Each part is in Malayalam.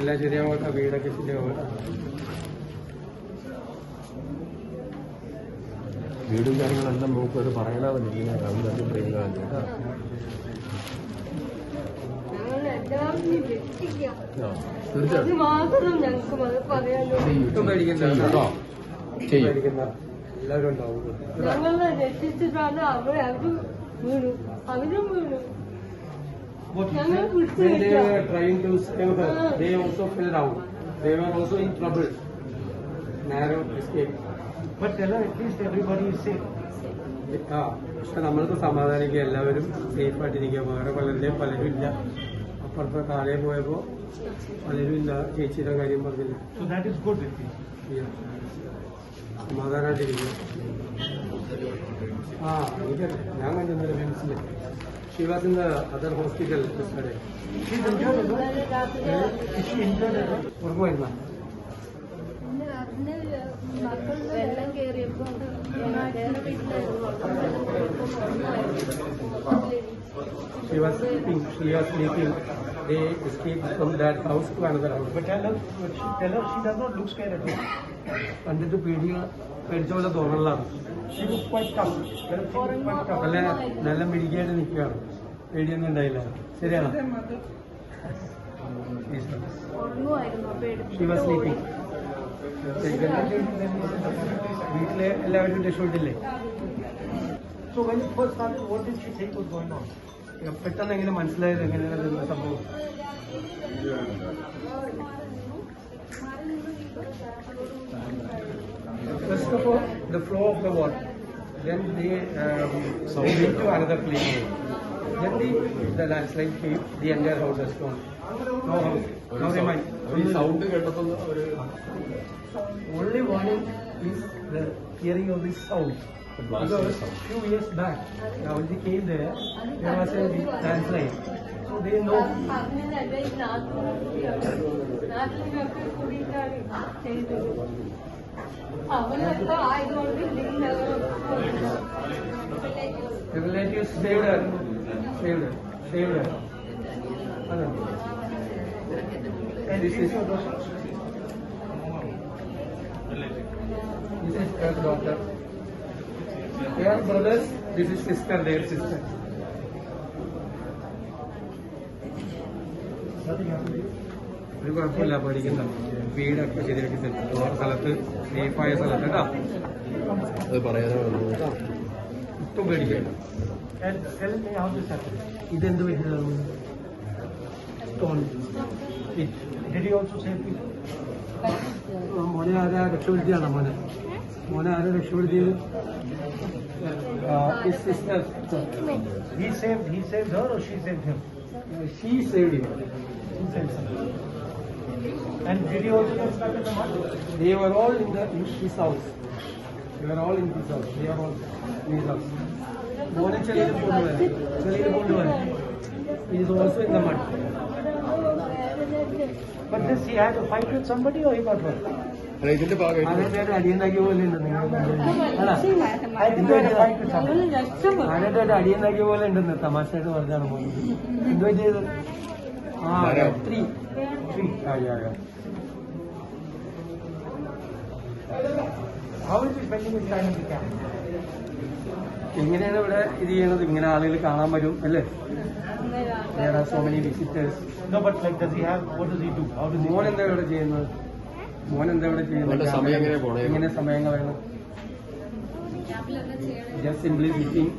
എല്ലാം ശരിയാവട്ടെ വീടൊക്കെ ശരിയാവട്ടെ വീടും കാര്യങ്ങളെല്ലാം നമുക്ക് അത് പറയണമെന്നില്ല അത് എല്ലാവരും ഉണ്ടാവും. ഞങ്ങളെ രക്ഷിച്ചിട്ടാണ് അവരും വീണു. അവരും വീണു. When they were trying to save her, they also fell down. They were also in trouble. Narrow escape. But tell her at least everybody is safe. ആ പക്ഷെ നമ്മൾക്ക് സമാധാനിക്കുക എല്ലാവരും സേഫ് ആയിട്ടിരിക്കുക. വേറെ പലരുടെയും പലരും ഇല്ല. അപ്പുറത്തെ കാലേ പോയപ്പോ പലരും ഇല്ല. ചേച്ചിയുടെ കാര്യം പറഞ്ഞില്ല. സമാധാനായിട്ടിരിക്കുക. സമാധാനമായിട്ടിരിക്കുക ആ എനിക്കറിയാം. ഞാൻ കണ്ടിരുന്നില്ല മനസ്സിൽ she was in the other hospital ഡിസ്റ്റർഡേ She's injured രാത്രി Is she injured ഇന്ന് വെള്ളം കയറിയപ്പോ വേറെ വീട്ടിലായിരുന്നു She was sleeping. She was sleeping. They escaped from that house to another house. But tell her, she, tell her she does not look scared at all. കണ്ടിട്ട് പേടിയ പേടിച്ച പോലെ തോന്നലാണ്. നല്ല നല്ല മിടിക്കായിട്ട് നിൽക്കുകയാണ്. പേടിയൊന്നും ഉണ്ടായില്ല. ശരിയാണ്? വീട്ടിലെ എല്ലാവരും രക്ഷപ്പെട്ടില്ലേ? പെട്ടെന്ന് എങ്ങനെ മനസ്സിലായത് എങ്ങനെയാണ് സംഭവം? First of all, the flow of the water. Then they um, went to another place. Then the, the landslide came, the entire house has gone. No house. No remain. ഈ സൗണ്ട് കേട്ടപ്പോൾ ഒരു Only warning is the hearing of this sound. blast Because sound. few years back, now when they came there, there was a big landslide. So they know പറഞ്ഞതല്ല ഈ നാട്ടിലൊക്കെ The relatives saved her. Saved her. Saved her. And this is this is her daughter. They are brothers, this is sister, their sister. Nothing happened. ഒരു കുഴപ്പമില്ല പഠിക്കുന്ന. വീടൊക്കെ ശരിയാക്കി തരും വേറെ സ്ഥലത്ത് സേഫായ സ്ഥലത്ത് കേട്ടോ. അത് പറയാനോ ഇപ്പം പേടിക്കണ്ട. ഇതെന്ത് പറ്റിയതാണ്? മോനെ ആരാ രക്ഷപ്പെടുത്തിയാണ് മോനെ? മോനെ ആരാ രക്ഷപ്പെടുത്തിയത്? Sister He saved, he saved her or she saved him? She save you She saved him. And did you also construct the mud? They were all in the in his house. They were all in his house. They are all in his house. മോനെ ചെളിയിൽ കൊണ്ടുവരാൻ ചെളിയിൽ കൊണ്ടുവരാൻ is also in the mud But this, he had a fight with somebody or he got hurt? ഇതിന്റെ ഭാഗമായിട്ട് അടിയുണ്ടാക്കിയ പോലെ ഉണ്ട് നിങ്ങൾ he അടിയുണ്ടാക്കിയ പോലെ ഉണ്ടെന്ന് തമാശയായിട്ട് പറഞ്ഞാണ് പോയത് എന്തോ ചെയ്ത് How is എങ്ങനെയാണ് ഇവിടെ ഇത് ചെയ്യുന്നത് ഇങ്ങനെ ആളുകൾ കാണാൻ വരും അല്ലേ There are so many visitors. No, but like, does he have, what does he do? How does he? മോൻ എന്താ ഇവിടെ ചെയ്യുന്നത് മോൻ എന്താ ഇവിടെ മോന്റെ സമയം എങ്ങനെ പോണേ? എങ്ങനെ സമയം കളയണം just simply sitting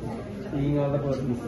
seeing all the persons